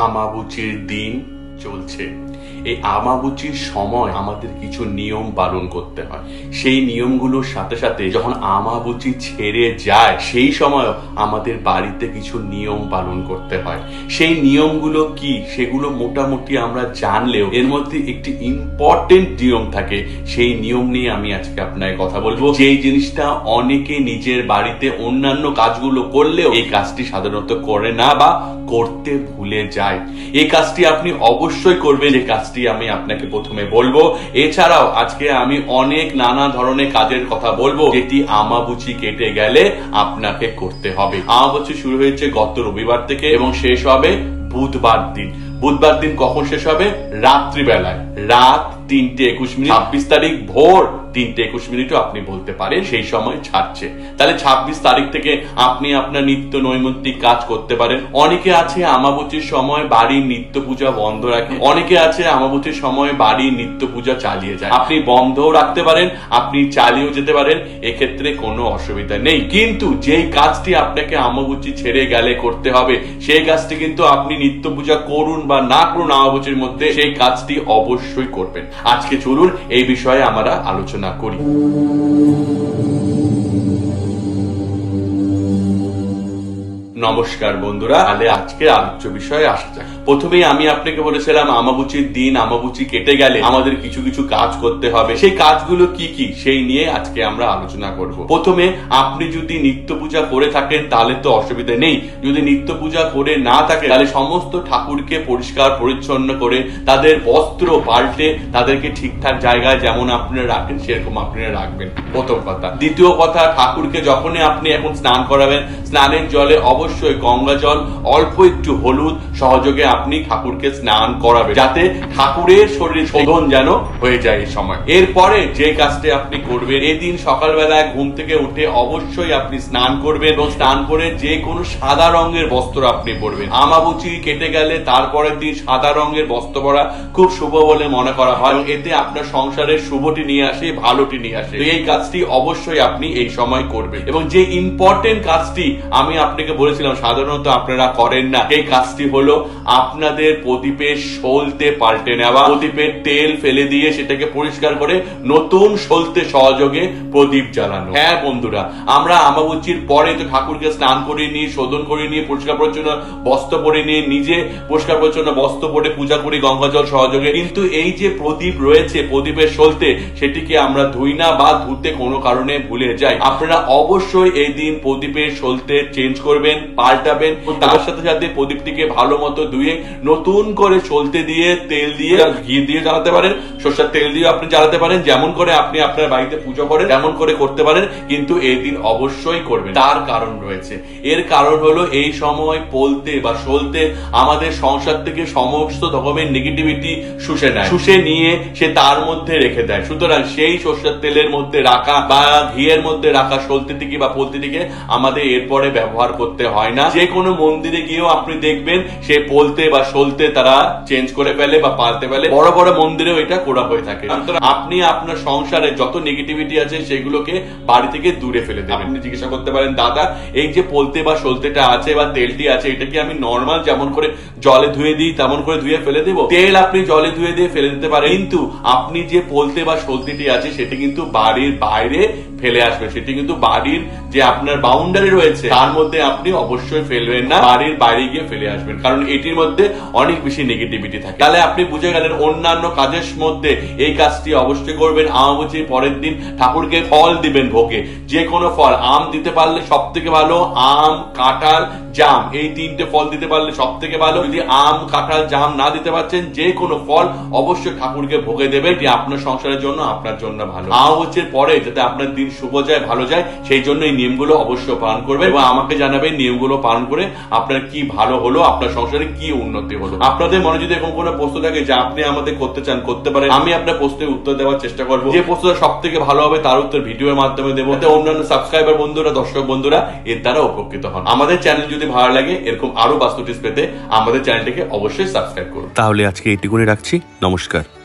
আমাবুচির দিন চলছে। এই আমাবুচির সময় আমাদের কিছু নিয়ম পালন করতে হয়। সেই নিয়মগুলোর সাথে সাথে যখন আমাবুচি ছেড়ে যায়, সেই সময় আমাদের বাড়িতে কিছু নিয়ম পালন করতে হয়। সেই নিয়মগুলো কি? সেগুলো মোটামুটি আমরা জানলেও এর মধ্যে একটি ইম্পর্টেন্ট নিয়ম থাকে। সেই নিয়ম নিয়ে আমি আজকে আপনাকে কথা বলব। যেই জিনিসটা অনেকে নিজের বাড়িতে অন্যান্য কাজগুলো করলেও এই কাজটি সাধারণত করে না বা করতে ভুলে যায়। এই কাজটি আপনি অবশ্যই করবেন, এই কাজটি আমি আপনাকে প্রথমে বলব। এছাড়াও আজকে আমি অনেক নানা ধরনের কাজের কথা বলব, যেটি আমাবুচি কেটে গেলে আপনাকে করতে হবে। আমাবুচি শুরু হয়েছে গত রবিবার থেকে এবং শেষ হবে বুধবার দিন। বুধবার দিন কখন শেষ হবে? রাত্রিবেলায়। রাত তিনটে একুশ মিনিট। ছাব্বিশ তারিখ ভোর তিনটে একুশ মিনিটও আপনি বলতে পারেন, সেই সময় ছাড়ছে। তাহলে ছাব্বিশ তারিখ থেকে আপনি আপনার নিত্য নৈমিত্তিক কাজ করতে পারেন। অনেকে আছে আমাবতীর সময় বাড়ির নিত্য পূজা বন্ধ রাখে। অনেকে আছে আমাবতীর সময় বাড়ির নিত্য পূজা চালিয়ে যায়। আপনি বন্ধও রাখতে পারেন, আপনি চালিয়েও যেতে পারেন, এক্ষেত্রে কোনো অসুবিধা নেই। কিন্তু যেই কাজটি আপনাকে আমাবুচি ছেড়ে গেলে করতে হবে, সেই কাজটি কিন্তু আপনি নিত্য পূজা করুন বা না করুন আমাবুচির মধ্যে সেই কাজটি অবশ্যই করবেন। আজকে চলুন এই বিষয়ে আমরা আলোচনা করি। নমস্কার বন্ধুরা, তাহলে আজকে আলোচ্য বিষয়ে আসা যাক। প্রথমেই আমি আপনাকে বলেছিলাম, আমাবুচির দিন, আমাবুচি কেটে গেলে আমাদের কিছু কিছু কাজ করতে হবে। সেই কাজগুলো কি কি, সেই নিয়ে আজকে আমরা আলোচনা করব। প্রথমে, আপনি যদি নিত্য পূজা করে থাকেন, তাহলে তো অসুবিধা নেই। যদি নিত্য পূজা করে না থাকে তাহলে সমস্ত ঠাকুরকে পরিষ্কার, পরিচ্ছন্ন করে, তাদের বস্ত্র পাল্টে, তাদেরকে ঠিকঠাক জায়গায় যেমন আপনারা রাখেন, সেরকম আপনারা রাখবেন। প্রথম কথা। দ্বিতীয় কথা, ঠাকুরকে যখনই আপনি এখন স্নান করাবেন, স্নানের জলে অবশ্যই গঙ্গা জল, অল্প একটু হলুদ সহযোগে আপনি ঠাকুরকে স্নান করাবেন, যাতে ঠাকুরের শরীর শোধন যেন হয়ে যায় এই সময়। এরপরে যে কাজটি আপনি করবেন, এদিন সকালবেলায় ঘুম থেকে উঠে অবশ্যই আপনি স্নান করবেন এবং স্নান করে যে কোনো সাদা রঙের বস্ত্র আপনি পরবেন। আমাবুচি কেটে গেলে তারপরের দিন সাদা রঙের বস্ত্র পরা খুব শুভ বলে মনে করা হয় এতে আপনার সংসারের শুভটি নিয়ে আসে, ভালোটি নিয়ে আসে। এই কাজটি অবশ্যই আপনি এই সময় করবেন এবং যে ইম্পর্টেন্ট কাজটি আমি আপনাকে বলেছিলাম, সাধারণত আপনারা করেন না। এই কাজটি হলো আপনাদের প্রদীপের সলতে পাল্টে নেওয়া, প্রদীপের তেল ফেলে দিয়ে সেটাকে পরিষ্কার করে নতুন সলতে সহযোগে প্রদীপ জ্বালানো। হ্যাঁ বন্ধুরা, আমরা আমাবুচির পরে তো ঠাকুরকে স্নান করে নিয়ে, শোধন করে নিয়ে, পরিষ্কার পরিচ্ছন্ন বস্ত্র পরে নিয়ে, নিজে পরিষ্কার পরিচ্ছন্ন বস্ত্র পরে পূজা করি, গঙ্গা জল সহযোগে। কিন্তু এই যে প্রদীপ রয়েছে, প্রদীপের সলতে সেটিকে আমরা ধুই না বা ধুতে কোনো কারণে ভুলে যাই। আপনারা অবশ্যই এই দিন প্রদীপের সলতে চেঞ্জ করবেন। পাল্টাবেন তার সাথে সাথে প্রদীপটিকে ভালো মতো ধুয়ে নতুন করে চলতে দিয়ে তেল দিয়ে ঘি দিয়ে জ্বালাতে পারেন। সর্ষের তেল দিয়ে আপনি জ্বালাতে পারেন, যেমন করে আপনি আপনার বাড়িতে পুজো করেন, তেমন করে করতে পারেন, কিন্তু এই দিন অবশ্যই করবেন। তার কারণ রয়েছে। এর কারণ হলো এই সময় পলতে বা সলতে আমাদের সংসার থেকে সমস্ত রকমের নেগেটিভিটি শুষে নেয়। শুষে নিয়ে সে তার মধ্যে রেখে দেয়। সুতরাং সেই সর্ষের তেলের মধ্যে রাখা বা ঘিয়ের মধ্যে রাখা সলতেটিকে বা পলতিটিকে আমাদের এরপরে ব্যবহার করতে হয় না। যে কোনো মন্দিরে গিয়েও আপনি দেখবেন, সে পলতে বা সলতে তারা চেঞ্জ করে ফেলে বা পাল্টে ফেলে। বড় বড় মন্দিরেও এটা করা হয়ে থাকে। আপনি আপনার সংসারে যত নেগেটিভিটি আছে সেগুলোকে বাড়ি থেকে দূরে ফেলে দেবেন। আপনি জিজ্ঞাসা করতে পারেন, দাদা, এই যে পলতে বা সলতেটা আছে বা তেলটি আছে এটা কি আমি নর্মাল যেমন করে জলে ধুয়ে দিই, তেমন করে ধুয়ে ফেলে দেবো? তেল আপনি জলে ধুয়ে দিয়ে ফেলে দিতে পারেন। কিন্তু আপনি যে পলতে বা সলতেটি আছে, সেটি কিন্তু বাড়ির বাইরে ফেলে আসবে। সেটি কিন্তু বাড়ির যে আপনার বাউন্ডারি রয়েছে, তার মধ্যে আপনি অবশ্যই ফেলবেন না, বাড়ির বাইরে গিয়ে ফেলে আসবেন। কারণ এটির মধ্যে অনেক বেশি নেগেটিভিটি থাকে। তাহলে আপনি বুঝে গেলেন, অন্যান্য কাজের মধ্যে এই কাজটি অবশ্যই করবেন। আমাবুচির পরের দিন ঠাকুরকে ফল দিবেন ভোগে। যে কোনো ফল, আম দিতে পারলে সব থেকে ভালো, আম, কাঁঠাল জাম। এই তিনটে ফল দিতে পারলে সব থেকে ভালো। যদি আম, কাঁঠাল, জাম না দিতে পারছেন, যে কোনো ফল অবশ্যই ঠাকুরকে ভোগে দেবে এটি আপনার সংসারের জন্য, আপনার জন্য ভালো। আমাবুচির পরে, যাতে আপনার দিন শুভ যায়, ভালো যায়, সেই জন্য এই নিয়মগুলো অবশ্যই পালন করবে এবং আমাকে জানাবেন নিয়মগুলো পালন করে আপনার কি ভালো হলো, আপনার সংসারে কি উন্নতি হলো। আপনাদের মনে যদি এরকম কোনো প্রশ্ন থাকে যে আপনি আমাদের করতে চান, করতে পারেন, আমি আপনার প্রশ্নের উত্তর দেওয়ার চেষ্টা করব। যে প্রশ্নটা সব থেকে ভালো হবে, তার উত্তর ভিডিওর মাধ্যমে দেবো। অন্যান্য সাবস্ক্রাইবার বন্ধুরা, দর্শক বন্ধুরা, এর দ্বারা উপকৃত হন। আমাদের চ্যানেল যদি ভালো লাগে, এরকম আরও বাস্তু টিপস পেতে আমাদের চ্যানেলটিকে অবশ্যই সাবস্ক্রাইব করুন। তাহলে আজকে এইটুকুনি রাখছি। নমস্কার।